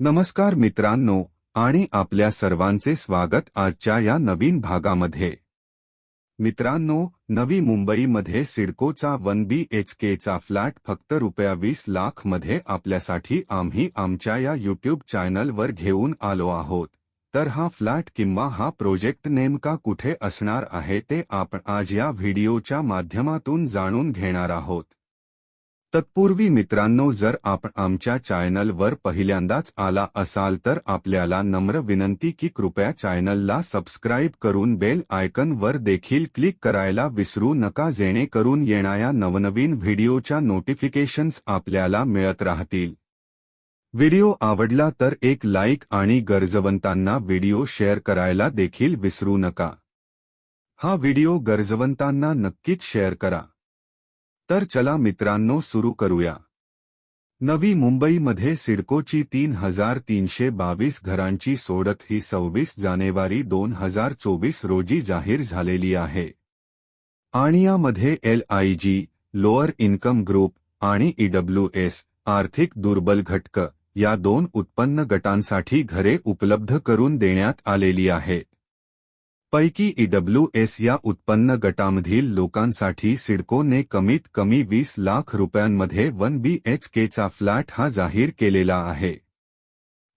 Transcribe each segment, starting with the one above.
नमस्कार मित्रांनो आणि आपल्या सर्वांचे स्वागत आजच्या या नवीन भागामध्ये. मित्रांनो नवी मुंबईमध्ये सिडकोचा वन बी एच केचा फ्लॅट फक्त रुपया वीस लाखमध्ये आपल्यासाठी आम्ही आमच्या या युट्यूब चॅनलवर घेऊन आलो आहोत. तर हा फ्लॅट किंवा हा प्रोजेक्ट नेमका कुठे असणार आहे ते आपण आज या व्हिडिओच्या माध्यमातून जाणून घेणार आहोत. तत्पूर्वी मित्रांनो जर आपण आमच्या चॅनलवर पहिल्यांदाच आला असाल तर आपल्याला नम्र विनंती की कृपया चॅनलला सबस्क्राईब करून बेल आयकनवर देखील क्लिक करायला विसरू नका जेणेकरून येणाऱ्या नवनवीन व्हिडिओच्या नोटिफिकेशन्स आपल्याला मिळत राहतील. व्हिडिओ आवडला तर एक लाईक आणि गरजवंतांना व्हिडिओ शेअर करायला देखील विसरू नका. हा व्हिडिओ गरजवंतांना नक्कीच शेअर करा. तर चला मित्रांनो सुरू करूया. नवी मुंबईमध्ये सिडकोची तीन हजार तीनशे बावीस घरांची सोडत ही सव्वीस जानेवारी दोन हजार चोवीस रोजी जाहीर झालेली आहे. आणि यामध्ये L I G lower income group आणि ईडब्ल्यू एस आर्थिक दुर्बल घटक या दोन उत्पन्न गटांसाठी घरे उपलब्ध करून देण्यात आलेली आहेत पैकी ईडब्ल्यू एस या उत्पन्न गटामधील लोकांसाठी सिडकोने कमीत कमी वीस लाख रुपयांमध्ये वन बी एच केचा फ्लॅट हा जाहीर केलेला आहे.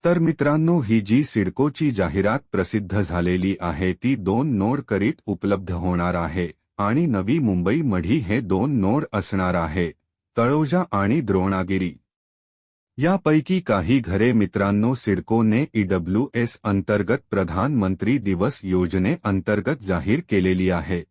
तर मित्रांनो ही जी सिडकोची जाहिरात प्रसिद्ध झालेली आहे ती दोन नोड करीत उपलब्ध होणार आहे आणि नवी मुंबई मढी हे दोन नोड असणार आहे. तळोजा आणि द्रोणागिरी यापैकी काही घरे मित्रांनो सिडकोने ईडब्ल्यू एस अंतर्गत प्रधानमंत्री दिवस योजने अंतर्गत जाहीर केलेली आहे.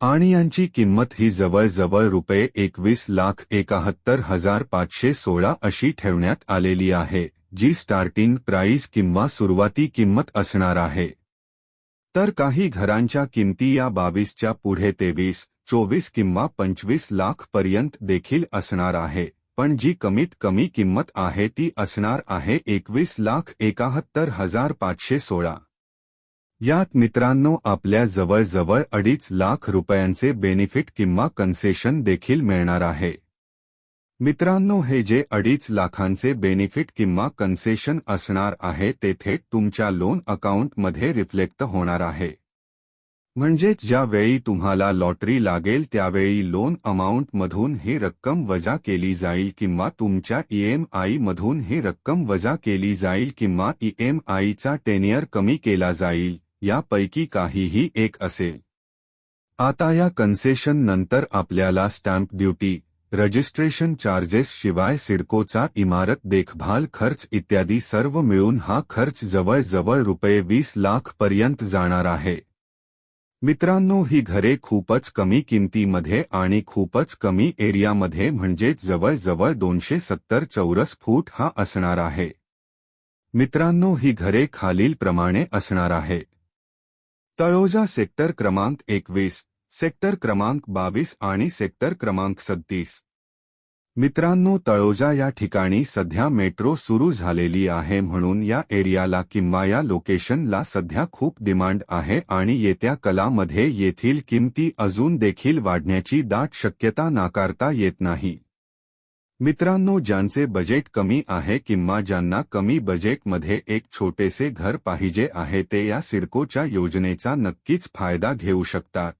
आणि यांची किंमत ही जवळजवळ रुपये एकवीस लाख एकाहत्तर हज़ार पाचशे सोळा अशी ठेवण्यात आलेली आहे, जी स्टार्टिंग प्राईज किंवा सुरुवाती किंमत असणार आहे. तर काही घरांच्या किमती या बावीसच्या पुढे तेवीस, चोवीस किंवा पंचवीस लाख पर्यंत देखील असणार आहे. पण जी कमीत कमी किंमत आहे ती असणार आहे एकवीस लाख एकाहत्तर हजार पाचशे सोळा. यात मित्रांनो आपल्या जवळजवळ अडीच लाख रुपयांचे बेनिफिट किंवा कन्सेशन देखील मिळणार आहे. मित्रांनो हे जे अडीच लाखांचे बेनिफिट किंवा कन्सेशन असणार आहे ते थेट तुमच्या लोन अकाउंटमध्ये रिफ्लेक्ट होणार आहे. म्हणजेच ज्यावेळी तुम्हाला लॉटरी लागेल त्यावेळी लोन अमाऊंटमधून हे रक्कम वजा केली जाईल किंवा तुमच्या ईएमआयमधून हे रक्कम वजा केली जाईल किंवा ईएमआयचा टेनियर कमी केला जाईल यापैकी काहीही एक असेल. आता या कन्सेशन नंतर आपल्याला स्टॅम्प ड्युटी रजिस्ट्रेशन चार्जेस शिवाय सिडकोचा इमारत देखभाल खर्च इत्यादी सर्व मिळून हा खर्च जवळजवळ रुपये वीस लाख पर्यंत जाणार आहे. मित्रांनो, ही घरे खूपच कमी किमतीमध्ये आणि खूपच कमी एरियामध्ये म्हणजे जवळजवळ दोनशे सत्तर चौरस फूट हा असणार आहे. मित्रांनो, ही घरे खालीलप्रमाणे असणार आहे. तळोजा सेक्टर क्रमांक एकवीस, सेक्टर क्रमांक बावीस आणि सेक्टर क्रमांक सत्तीस. मित्रांनो, तळोजा या ठिकाणी सध्या मेट्रो सुरू झालेली आहे म्हणून या एरियाला किंवा या लोकेशनला सध्या खूप डिमांड आहे आणि येत्या कलामध्ये येथील किमती अजून देखील वाढण्याची दाट शक्यता नाकारता येत नाही. मित्रांनो, ज्यांचे बजेट कमी आहे किंवा ज्यांना कमी बजेटमध्ये एक छोटेसे घर पाहिजे आहे ते या सिडकोच्या योजनेचा नक्कीच फ़ायदा घेऊ शकतात.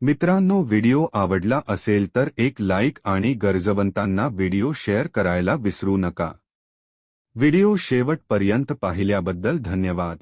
मित्रांनो व्हिडिओ आवडला असेल तर एक लाईक आणि गरजवंतांना व्हिडिओ शेअर करायला विसरू नका. व्हिडिओ शेवटपर्यंत पाहिल्याबद्दल धन्यवाद.